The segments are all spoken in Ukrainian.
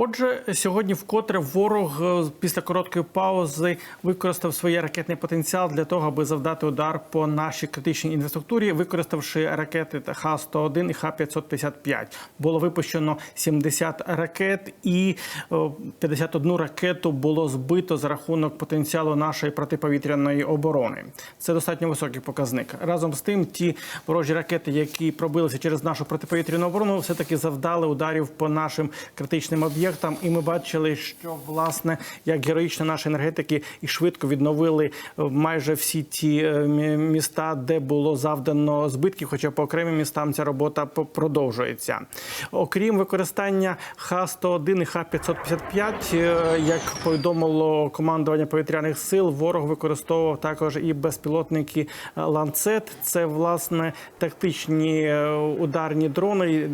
Отже, сьогодні вкотре ворог е, після короткої паузи використав свій ракетний потенціал для того, аби завдати удар по нашій критичній інфраструктурі, використавши ракети Х-101 і Х-555. Було випущено 70 ракет, і е, 51 ракету було збито за рахунок потенціалу нашої протиповітряної оборони. Це достатньо високий показник. Разом з тим, ті ворожі ракети, які пробилися через нашу протиповітряну оборону, все таки завдали ударів по нашим критичним об'єктам. І ми бачили, що власне як героїчно наші енергетики і швидко відновили е, майже всі ті е, міста, де було завдано збитків. Хоча по окремим містам ця робота продовжується. Окрім використання Х-101 і Х-555, е, як повідомило командування повітряних сил, ворог використовував також і безпілотники ланцет. Це власне тактичні ударні дрони,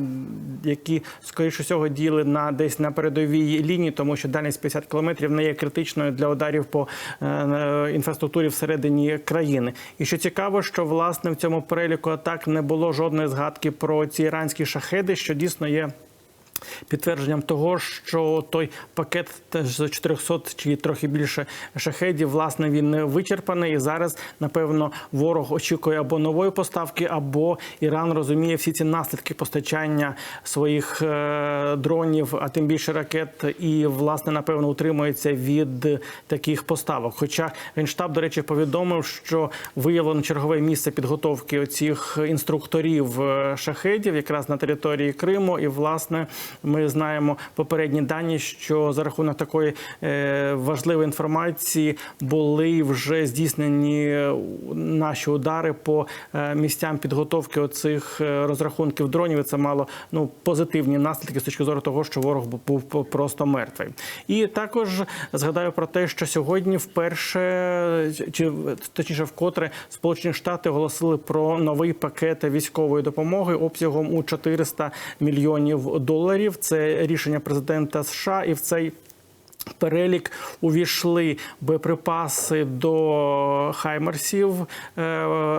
які скоріше всього діяли на десь на передовій лінії, тому що дальність 50 кілометрів не є критичною для ударів по е, е, інфраструктурі всередині країни. І що цікаво, що власне в цьому переліку атак не було жодної згадки про ці іранські шахеди, що дійсно є. Підтвердженням того, що той пакет теж з 400 чи трохи більше шахедів, власне, він не вичерпаний. І зараз, напевно, ворог очікує або нової поставки, або Іран розуміє всі ці наслідки постачання своїх е, дронів, а тим більше ракет, і власне, напевно, утримується від таких поставок. Хоча генштаб, до речі, повідомив, що виявлено чергове місце підготовки оцих інструкторів е, шахедів, якраз на території Криму, і власне. Ми знаємо попередні дані, що за рахунок такої е, важливої інформації були вже здійснені е, наші удари по е, місцям підготовки оцих розрахунків дронів. Це мало ну позитивні наслідки з точки зору того, що ворог був просто мертвий. І також згадаю про те, що сьогодні вперше чи точніше вкотре Сполучені Штати оголосили про новий пакет військової допомоги обсягом у 400 мільйонів доларів. Це рішення президента США, і в цей Перелік увійшли боєприпаси до хаймерсів, е,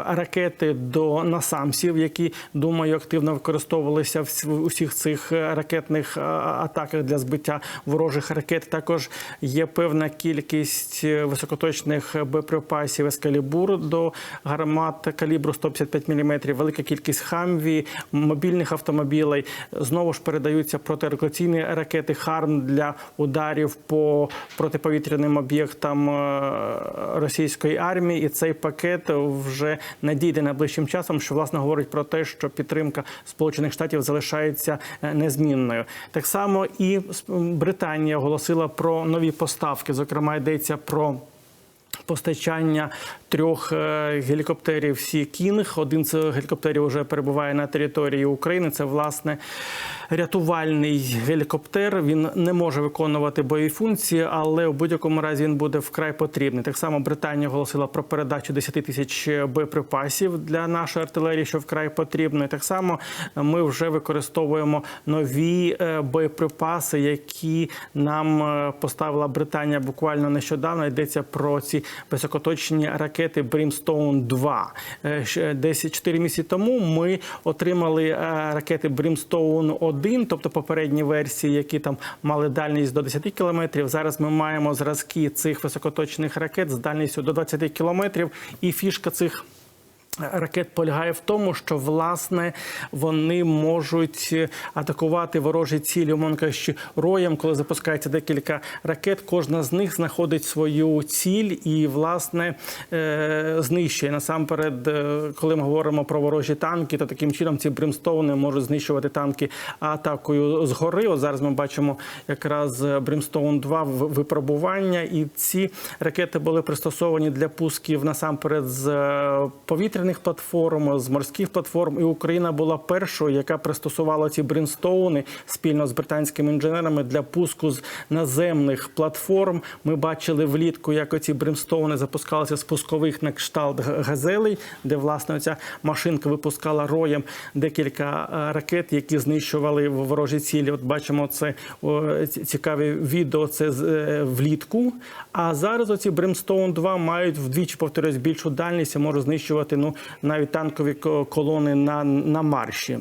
ракети до насамсів, які думаю активно використовувалися в усіх цих ракетних е, атаках для збиття ворожих ракет. Також є певна кількість е, високоточних боєприпасів ескалібур до гармат калібру 155 мм, велика кількість хамві, мобільних автомобілей. Знову ж передаються протирекуляційні ракети ХАРМ для ударів по протиповітряним об'єктам е, російської армії. І цей пакет вже надійде найближчим часом, що власне говорить про те, що підтримка Сполучених Штатів залишається е, незмінною. Так само і Британія оголосила про нові поставки. Зокрема, йдеться про. Постачання трьох е, гелікоптерів Сі Кінг. Один з гелікоптерів вже перебуває на території України. Це власне рятувальний гелікоптер. Він не може виконувати бойові функції, але у будь-якому разі він буде вкрай потрібний. Так само Британія оголосила про передачу 10 тисяч боєприпасів для нашої артилерії, що вкрай потрібно. І так само ми вже використовуємо нові е, боєприпаси, які нам е, поставила Британія буквально нещодавно. Йдеться про ці високоточні ракети Brimstone 2. Е, Десь 4 місяці тому ми отримали е, ракети Brimstone 1, тобто попередні версії, які там мали дальність до 10 кілометрів. Зараз ми маємо зразки цих високоточних ракет з дальністю до 20 кілометрів. І фішка цих Ракет полягає в тому, що власне вони можуть атакувати ворожі цілі, умовно кажучи, роєм, коли запускається декілька ракет. Кожна з них знаходить свою ціль і власне е, знищує насамперед, е, коли ми говоримо про ворожі танки, то таким чином ці бримстоуни можуть знищувати танки атакою згори. От зараз ми бачимо якраз Бримстоун 2 в- випробування, і ці ракети були пристосовані для пусків насамперед з е, повітряних платформ, з морських платформ. І Україна була першою, яка пристосувала ці бринстоуни спільно з британськими інженерами для пуску з наземних платформ. Ми бачили влітку, як оці бримстоуни запускалися з пускових на кшталт газелей, де власне ця машинка випускала роєм декілька е, ракет, які знищували ворожі цілі. От бачимо це цікаве відео. Це з- е, влітку. А зараз оці Brimstone 2 мають вдвічі повторюсь більшу дальність і можуть знищувати ну навіть танкові колони на, на марші.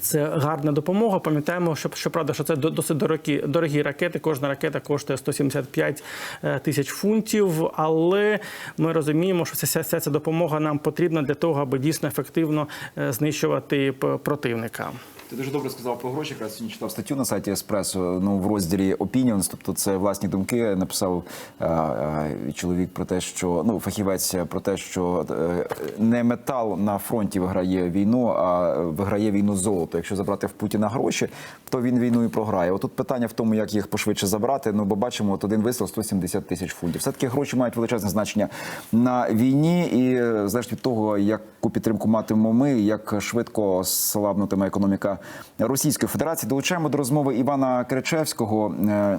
Це гарна допомога. Пам'ятаємо, що щоправда, що це до- досить дорогі, дорогі ракети. Кожна ракета коштує 175 е, тисяч фунтів. Але ми розуміємо, що вся, вся ця допомога нам потрібна для того, аби дійсно ефективно е, знищувати противника. Ти дуже добре сказав про гроші. Якраз сьогодні читав статтю на сайті Еспресо. Ну в розділі Opinions, тобто це власні думки. Написав е, е, чоловік про те, що ну фахівець про те, що е, не метал на фронті виграє війну, а виграє війну золото. Якщо забрати в Путіна гроші, то він війну і програє. Отут питання в тому, як їх пошвидше забрати. Ну бо бачимо, от один вистріл 170 тисяч фунтів. Все таки гроші мають величезне значення на війні, і залежить від того, яку підтримку матимемо ми, як швидко слабнутиме економіка Російської Федерації. Долучаємо до розмови Івана Кричевського, е,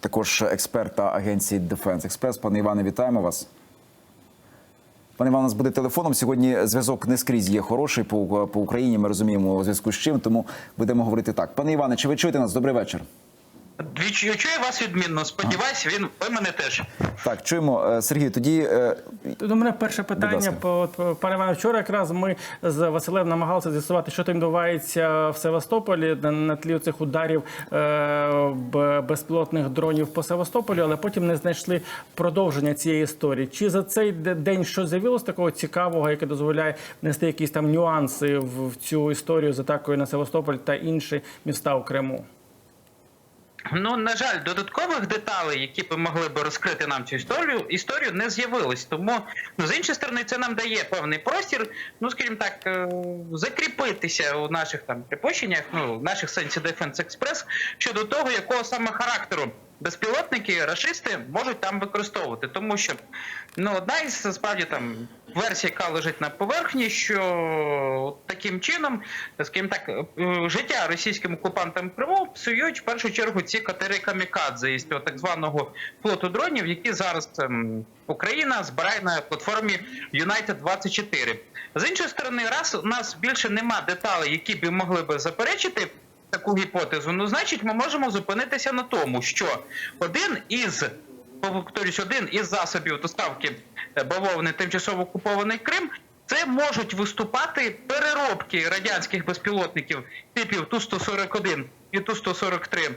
також експерта агенції Defense Express. Пане Іване, вітаємо вас. Пане Іван, у нас буде телефоном. Сьогодні зв'язок не скрізь є хороший по, по Україні. Ми розуміємо у зв'язку з чим, тому будемо говорити так. Пане Іване, чи ви чуєте нас? Добрий вечір. Двічі чую вас відмінно. Сподіваюсь, він ви мене теж. Так, чуємо. Е, Сергій, тоді е, До мене перше питання по пане Іване, Вчора якраз ми з Василем намагалися з'ясувати, що там відбувається в Севастополі на, тлі цих ударів е, безпілотних дронів по Севастополю, але потім не знайшли продовження цієї історії. Чи за цей день щось з'явилось такого цікавого, яке дозволяє внести якісь там нюанси в, в цю історію з атакою на Севастополь та інші міста у Криму? Ну на жаль, додаткових деталей, які б могли б розкрити нам цю історію, історію не з'явилось. Тому ну, з іншої сторони, це нам дає певний простір, ну скажімо так, е, закріпитися у наших там припущеннях, ну в наших сенсі Defense Express щодо того, якого саме характеру. Безпілотники рашисти можуть там використовувати, тому що ну одна із справді там версій, яка лежить на поверхні, що таким чином, скажімо так, е, життя російським окупантам Криму псують в першу чергу ці катери камікадзе із цього так званого флоту дронів, які зараз ем, Україна збирає на платформі United 24 З іншої сторони, раз у нас більше нема деталей, які б могли би заперечити таку гіпотезу, ну значить, ми можемо зупинитися на тому, що один із повторюсь, один із засобів доставки е, бавовни тимчасово окупований Крим. Це можуть виступати переробки радянських безпілотників типів Ту-141 і Ту-143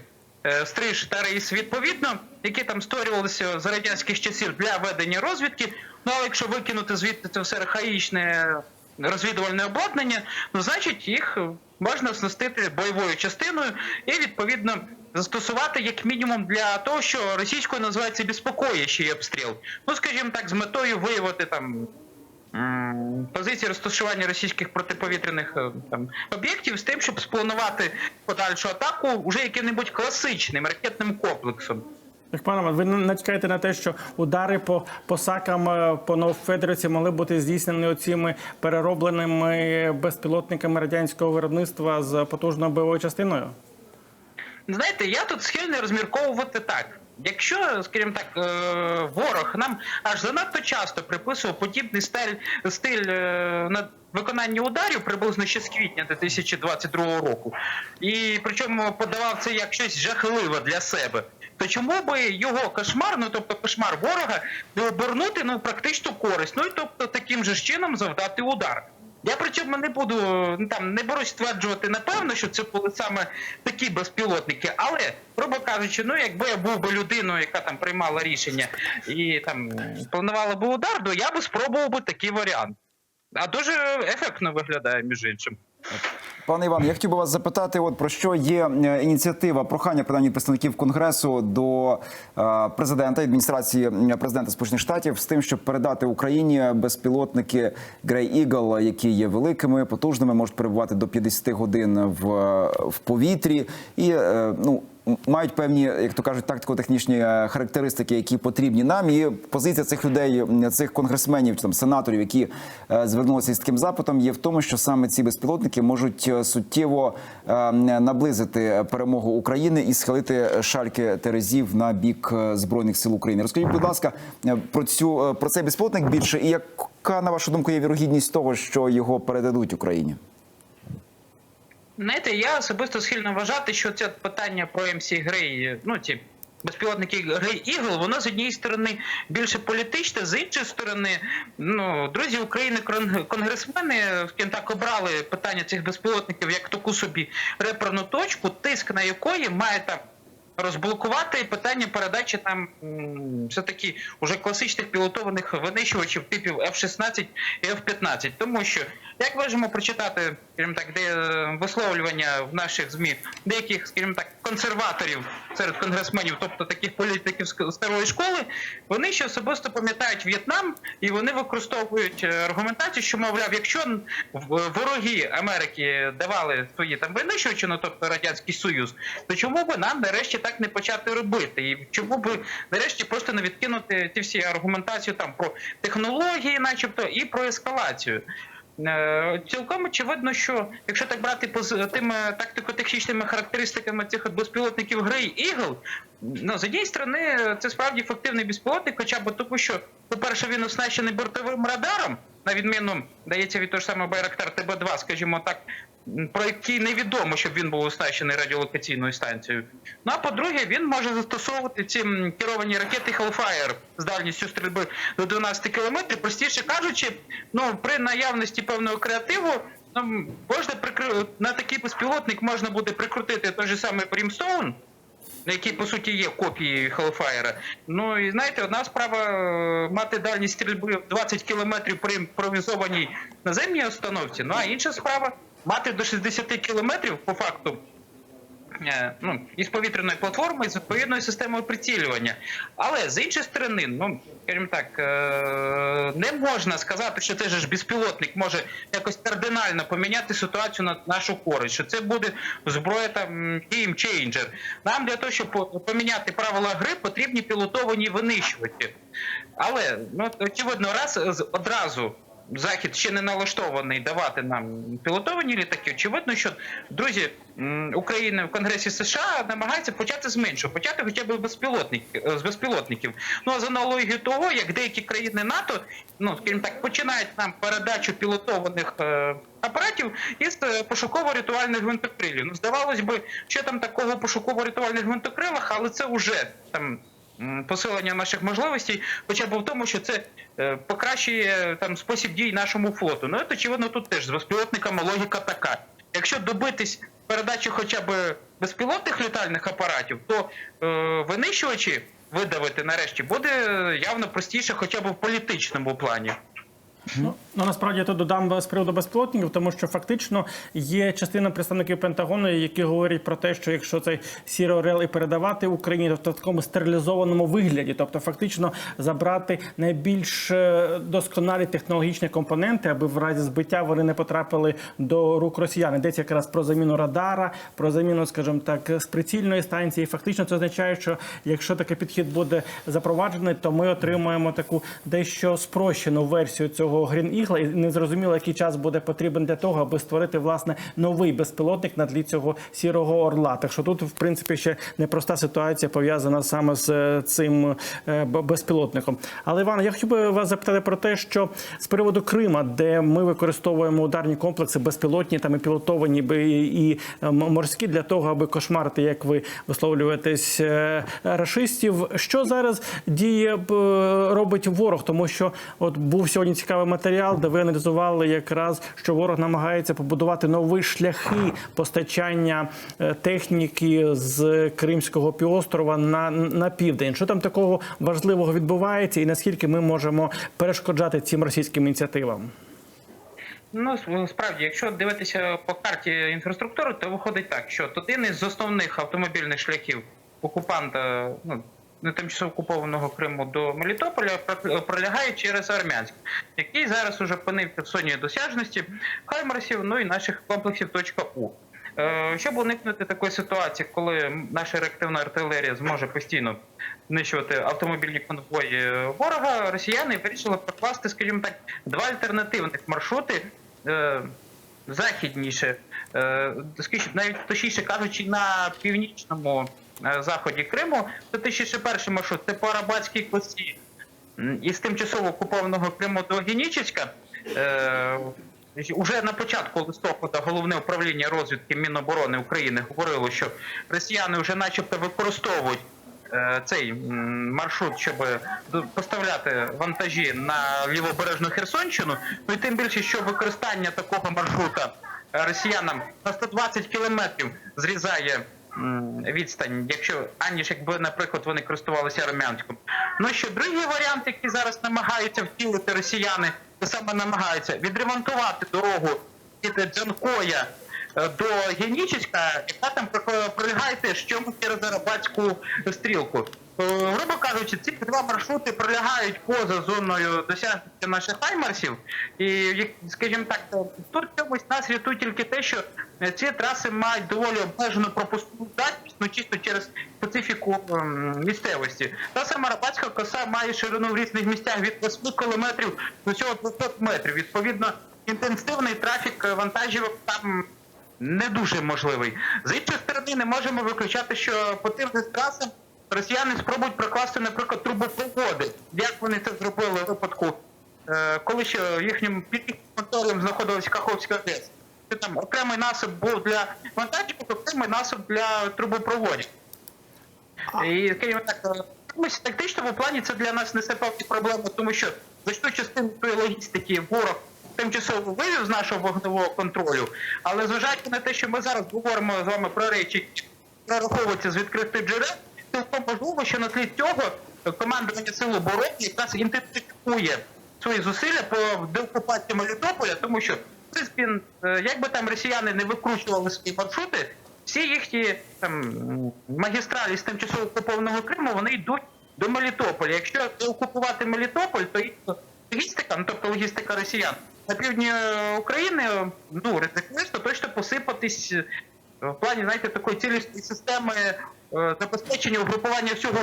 е, Стриж та Рейс відповідно, які там створювалися з радянських часів для ведення розвідки. Ну але якщо викинути звідти це все архаїчне розвідувальне обладнання, ну значить їх можна оснастити бойовою частиною і відповідно застосувати як мінімум для того, що російською називається безпокоящий обстріл. Ну скажімо так, з метою виявити там. Позиції розташування російських протиповітряних е, там об'єктів з тим, щоб спланувати подальшу атаку вже яким-небудь класичним ракетним комплексом. Так, пане, ви натякаєте на те, що удари по посакам е, по Новфедерівці могли бути здійснені оціми переробленими безпілотниками радянського виробництва з потужною бойовою частиною? Знаєте, я тут схильний розмірковувати так. Якщо, скажімо так, е, ворог нам аж занадто часто приписував подібний стиль, стиль е, на виконання ударів приблизно ще з квітня 2022 року, і причому подавав це як щось жахливе для себе, то чому би його кошмар, ну тобто кошмар ворога, не обернути ну, в практичну користь, ну і тобто таким же чином завдати удар. Я при цьому не буду ну, там не берусь стверджувати напевно, що це були саме такі безпілотники, але грубо кажучи, ну якби я був би людиною, яка там приймала рішення і там планувала би удар, то я би спробував би такий варіант. А дуже ефектно виглядає між іншим. Пане Іван, я хотів би вас запитати, от про що є е, ініціатива прохання принаймні представників конгресу до е, президента адміністрації президента Сполучених Штатів з тим, щоб передати Україні безпілотники Grey Eagle, які є великими, потужними, можуть перебувати до 50 годин в, в повітрі, і е, ну. Мають певні, як то кажуть, тактико-технічні е, характеристики, які потрібні нам. І позиція цих людей, цих конгресменів там сенаторів, які е, звернулися із таким запитом, є в тому, що саме ці безпілотники можуть е, суттєво наблизити перемогу України і схилити шальки терезів на бік збройних сил України. Розкажіть, будь ласка, про цю про цей безпілотник більше, і яка на вашу думку є вірогідність того, що його передадуть Україні? Знаєте, я особисто схильно вважати, що це питання про МС Грей, ну ці безпілотники гри Ігл, воно з однієї сторони більше політичне, з іншої сторони, ну друзі України, конгресмени, так, обрали питання цих безпілотників як таку собі реперну точку, тиск на якої має там. Розблокувати питання передачі там все-таки уже класичних пілотованих винищувачів типів F-16 і F-15. Тому що, як можемо прочитати, скажімо так, де е, висловлювання в наших ЗМІ деяких, скажімо так, консерваторів серед конгресменів, тобто таких політиків старої школи, вони ще особисто пам'ятають В'єтнам і вони використовують е, аргументацію, що мовляв, якщо вороги Америки давали свої там винищувачі, ну тобто радянський союз, то чому би нам нарешті так не почати робити? І чому би нарешті просто не відкинути ті всі аргументацію там про технології, начебто, і про ескалацію? Е, Цілком очевидно, що якщо так брати по тими тактико-технічними характеристиками цих безпілотників гри Eagle, ну з однієї сторони це справді ефективний безпілотник, хоча б тому, що, по-перше, він оснащений бортовим радаром, на відміну, дається від того ж самого Байрактар ТБ-2, скажімо так, про який невідомо, щоб він був оснащений радіолокаційною станцією. Ну а по-друге, він може застосовувати ці керовані ракети Hellfire з дальністю стрільби до 12 кілометрів. Простіше кажучи, ну при наявності певного креативу. Ну, можна прикри... на такий безпілотник можна буде прикрутити той же самий Brimstone, який по суті є копією Hellfire. Ну і знаєте, одна справа е, мати дальність стрільби в 20 кілометрів при імпровізованій наземній установці, ну а інша справа мати до 60 кілометрів по факту. Е, Ну, із повітряної платформи, з відповідною системою прицілювання. Але з іншої сторони, ну скажімо так, е, не можна сказати, що це ж безпілотник може якось кардинально поміняти ситуацію на нашу користь, що це буде зброя там геймчейнджер. Нам для того, щоб поміняти правила гри, потрібні пілотовані винищувачі. Але ну очевидно, раз одразу. Захід ще не налаштований давати нам пілотовані літаки. Очевидно, що друзі України в Конгресі США намагаються почати з меншого, почати хоча б безпілотник, е, з безпілотників. Ну а за аналогією того, як деякі країни НАТО, ну скажімо так, починають нам передачу пілотованих е, апаратів із е, пошуково-рятувальних гвинтокрилів. Ну здавалось би, що там такого пошуково-рятувальних гвинтокрилах, але це вже там посилення наших можливостей, хоча б в тому, що це е, покращує там спосіб дій нашому флоту. Ну, очевидно, тут теж з безпілотниками логіка така. Якщо добитись передачі хоча б безпілотних літальних апаратів, то е, винищувачі видавити нарешті буде явно простіше, хоча б в політичному плані. Ну, ну насправді я тут додам з приводу безпілотників, тому що фактично є частина представників Пентагону, які говорять про те, що якщо цей сірий орел і передавати Україні, то в такому стерилізованому вигляді, тобто фактично забрати найбільш е, досконалі технологічні компоненти, аби в разі збиття вони не потрапили до рук росіян. Йдеться якраз про заміну радара, про заміну, скажімо так, з прицільної станції. Фактично, це означає, що якщо такий підхід буде запроваджений, то ми отримаємо таку дещо спрощену версію цього Green Eagle, і незрозуміло, який час буде потрібен для того, аби створити власне новий безпілотник на тлі цього сірого орла. Так що тут, в принципі, ще непроста ситуація пов'язана саме з е, цим е, безпілотником. Але Іван, я хотів би вас запитати про те, що з приводу Крима, де ми використовуємо ударні комплекси, безпілотні там і пілотовані і, е, морські для того, аби кошмарити, як ви висловлюєтесь, рашистів. Що зараз діє робить ворог? Тому що от був сьогодні цікавий матеріал, де ви аналізували якраз, що ворог намагається побудувати нові шляхи постачання е, техніки з Кримського півострова на, на південь. Що там такого важливого відбувається, і наскільки ми можемо перешкоджати цим російським ініціативам? Ну, справді, якщо дивитися по карті інфраструктури, то виходить так, що один із основних автомобільних шляхів окупанта, ну, тимчасово окупованого Криму до Мелітополя про- пролягає через Армянськ, який зараз уже опинився в зоні досяжності Хаймерсів, ну і наших комплексів .У. Е, Щоб уникнути такої ситуації, коли наша реактивна артилерія зможе постійно знищувати автомобільні конвої ворога, росіяни вирішили прокласти, скажімо так, два альтернативних маршрути. е, Західніше, е, навіть точніше кажучи, на північному заході Криму, то точніше перший маршрут це по Арабатській косі із тимчасово окупованого Криму до Генічеська. Е, Уже на початку листопада головне управління розвідки Міноборони України говорило, що росіяни вже начебто використовують е, цей маршрут, щоб поставляти вантажі на лівобережну Херсонщину. Ну і тим більше, що використання такого маршрута е, росіянам на 120 кілометрів зрізає відстань, якщо аніж якби, наприклад, вони користувалися Ромянськом. Ну що другий варіант, який зараз намагаються втілити росіяни, то саме намагаються відремонтувати дорогу від Джанкоя е, до Генічеська, яка там про- пролягає теж через Арабатську стрілку. Грубо кажучи, ці два маршрути пролягають поза зоною досягнення наших хаймарсів. І, скажімо так, тут чомусь нас рятує тільки те, що е, ці траси мають доволі обмежену пропускну здатність, ну чисто через специфіку ем, місцевості. Та сама Арабатська коса має ширину в різних місцях від 8 кілометрів до всього 200 метрів. Відповідно, інтенсивний трафік е, вантажівок там не дуже можливий. З іншої сторони, не можемо виключати, що по тим трасам росіяни спробують прокласти, наприклад, трубопроводи. Як вони це зробили у випадку, е, коли ще їхнім під контролем знаходилась Каховська ГЕС. Це там окремий насип був для вантажівок, окремий насип для трубопроводів. І скажімо так, е, в якомусь тактичному плані це для нас несе певні проблеми, тому що значну частину тої логістики ворог тимчасово вивів з нашого вогневого контролю. Але зважаючи на те, що ми зараз говоримо з вами про речі, які прораховуються з відкритих джерел, цілком можливо, що на тлі цього командування Сил оборони якраз інтенсифікує свої зусилля по деокупації Мелітополя, тому що е, як би там росіяни не викручували свої маршрути, всі їхні там магістралі з тимчасово окупованого Криму вони йдуть до Мелітополя. Якщо окупувати Мелітополь, то їх логістика, ну тобто логістика росіян на півдні е, України, ну ризикуєш, то точно посипатись е, в плані, знаєте, такої цілісної системи забезпечення угрупування всього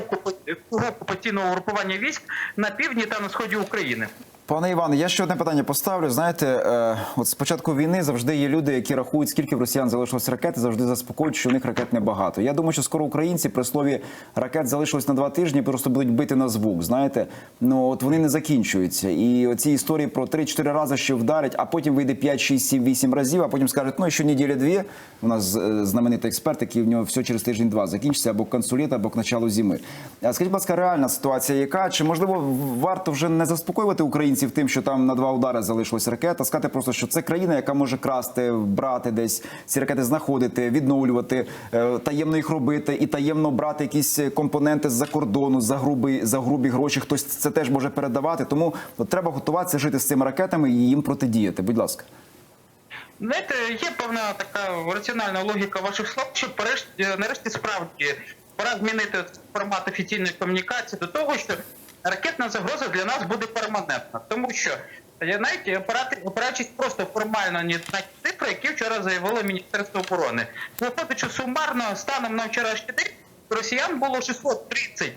всього окупаційного угрупування військ на півдні та на сході України. Пане Іване, я ще одне питання поставлю. Знаєте, е, от з початку війни завжди є люди, які рахують, скільки в росіян залишилось ракет, і завжди заспокоюють, що у них ракет небагато. Я думаю, що скоро українці при слові ракет залишилось на два тижні, просто будуть бити на звук. Знаєте, ну от вони не закінчуються. І оці історії про 3-4 рази ще вдарять, а потім вийде 5, 6, 7, 8 разів, а потім скажуть, ну ще неділя дві. У нас е, знаменитий експерт, який в нього все через тиждень-два закінчиться або к концу літа, або к началу зими. А скажіть, будь ласка, реальна ситуація, яка чи можливо варто вже не заспокоювати українців тим, що там на два удари залишилась ракета, сказати просто, що це країна, яка може красти, брати десь ці ракети, знаходити, відновлювати, е, таємно їх робити і таємно брати якісь компоненти з-за кордону за грубі, за грубі гроші. Хтось це теж може передавати. Тому от треба готуватися жити з цими ракетами і їм протидіяти. Будь ласка. Знаєте, є певна така раціональна логіка ваших слов, що нарешті, справді пора змінити фформат офіційної комунікації до того, що ракетна загроза для нас буде перманентна. Тому що я навіть опирати- опираючись просто формально на цифри, які вчора заявило Міністерство оборони. Виходить, що сумарно станом на вчорашній день росіян було 630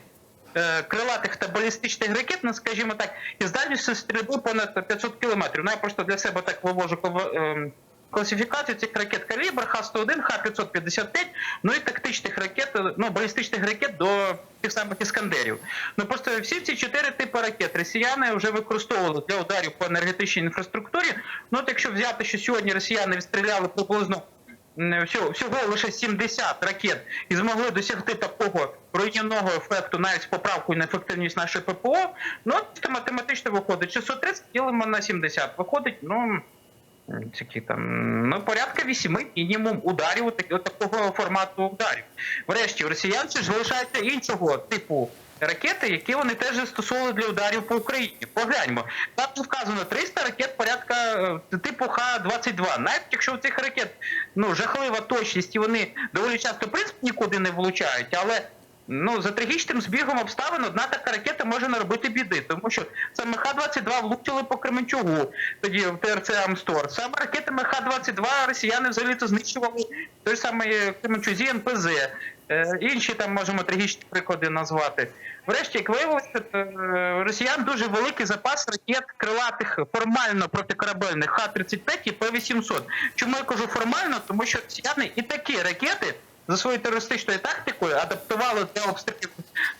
е, крилатих та балістичних ракет, ну скажімо так, із дальністю стрільби понад 500 кілометрів. Ну я просто для себе так вивожу ем, класифікацію цих ракет калібр Х-101, Х-555, ну і тактичних ракет, ну балістичних ракет до тих самих іскандерів. Ну просто всі ці чотири типи ракет росіяни вже використовували для ударів по енергетичній інфраструктурі. Ну от якщо взяти, що сьогодні росіяни відстріляли приблизно всього, лише 70 ракет і змогли досягти такого руйнівного ефекту навіть з поправкою на ефективність нашої ППО, ну це математично виходить. 630 ділимо на 70. Виходить, ну. Такі там ну порядка вісьми мінімум ударів от, от такого формату ударів. Врешті, у росіян ще ж залишається іншого типу ракети, які вони теж застосовували для ударів по Україні. Погляньмо, там же вказано 300 ракет порядка е, типу Х-22. Навіть якщо у цих ракет ну жахлива точність і вони доволі часто в принципі нікуди не влучають, але Ну, за трагічним збігом обставин одна така ракета може наробити біди, тому що саме Х-22 влучили по Кременчугу, тоді в ТРЦ Амстор. Саме ракетами Х-22 росіяни взагалі то знищували той самий Кременчузі НПЗ. Е, інші там можемо трагічні приклади назвати. Врешті, як виявилося, е, росіян дуже великий запас ракет крилатих формально протикорабельних Х-35 і П-800. Чому я кажу формально? Тому що росіяни і такі ракети за своєю терористичною тактикою адаптували для обстрілів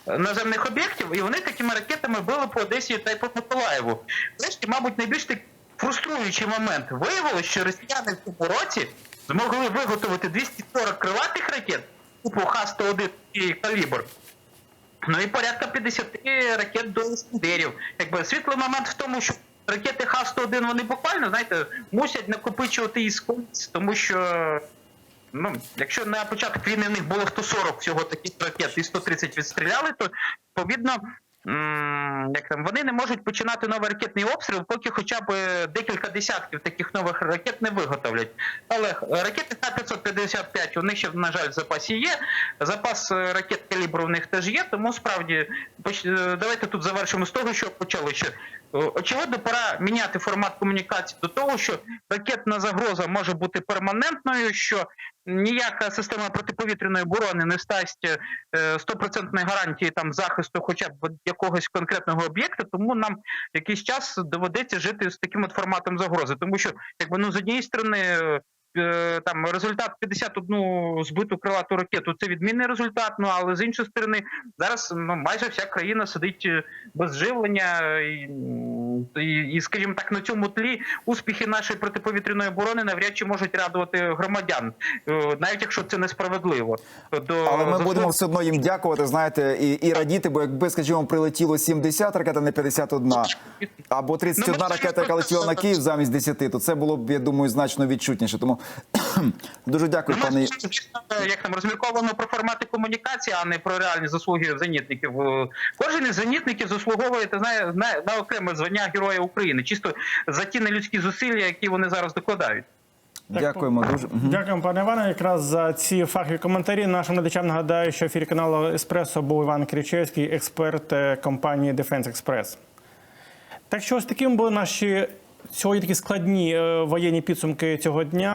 е, наземних об'єктів, і вони такими ракетами били по Одесі та й по Миколаєву. Врешті, мабуть, найбільш так фруструючий момент виявилося, що росіяни в цьому році змогли виготовити 240 крилатих ракет типу Х-101 і калібр. Ну і порядка 50 ракет до іскандерів. Якби світлий момент в тому, що ракети Х-101 вони буквально, знаєте, мусять накопичувати ісконць, тому що. Ну, якщо на початок війни в них було 140 всього таких ракет і 130 відстріляли, то відповідно як там вони не можуть починати новий ракетний обстріл, поки хоча б декілька десятків таких нових ракет не виготовлять. Але ракети Х-555 у них ще, на жаль, в запасі є. Запас е, ракет калібру у них теж є, тому справді е, давайте тут завершимо з того, що почали ще. Е, Очевидно, пора міняти формат комунікації до того, що ракетна загроза може бути перманентною, що ніяка система протиповітряної оборони не стасть е, стопроцентної гарантії там захисту, хоча б якогось конкретного об'єкта. Тому нам якийсь час доведеться жити з таким от форматом загрози, тому що якби ну з однієї сторони. Е, Там результат 51 збиту крилату ракету це відмінний результат. Ну але з іншої сторони, зараз ну, майже вся країна сидить е, без живлення, і, і, і скажімо так, на цьому тлі успіхи нашої протиповітряної оборони навряд чи можуть радувати громадян, е, навіть якщо це несправедливо. До Але ми заслуг- будемо все одно їм дякувати, знаєте, і, і радіти, бо якби, скажімо, прилетіло 70 ракет, а не 51, або 31 Ну, ракета, яка летіла на Київ замість 10, то це було б, я думаю, значно відчутніше. Тому дуже дякую, Ну, пане. як там розмірковано про формати комунікації, а не про реальні заслуги зенітників. Е, Кожен із зенітників заслуговує ти знає, на, на окреме звання Героя України, чисто за ті нелюдські зусилля, які вони зараз докладають. Дякуємо дуже. Дякуємо, пане Іване. Якраз за ці фахові коментарі. Нашим глядачам нагадаю, що в ефірі каналу Еспресо був Іван Кричевський, експерт е, компанії Defense Express. Так що ось таким були наші сьогодні такі складні е, воєнні підсумки цього дня.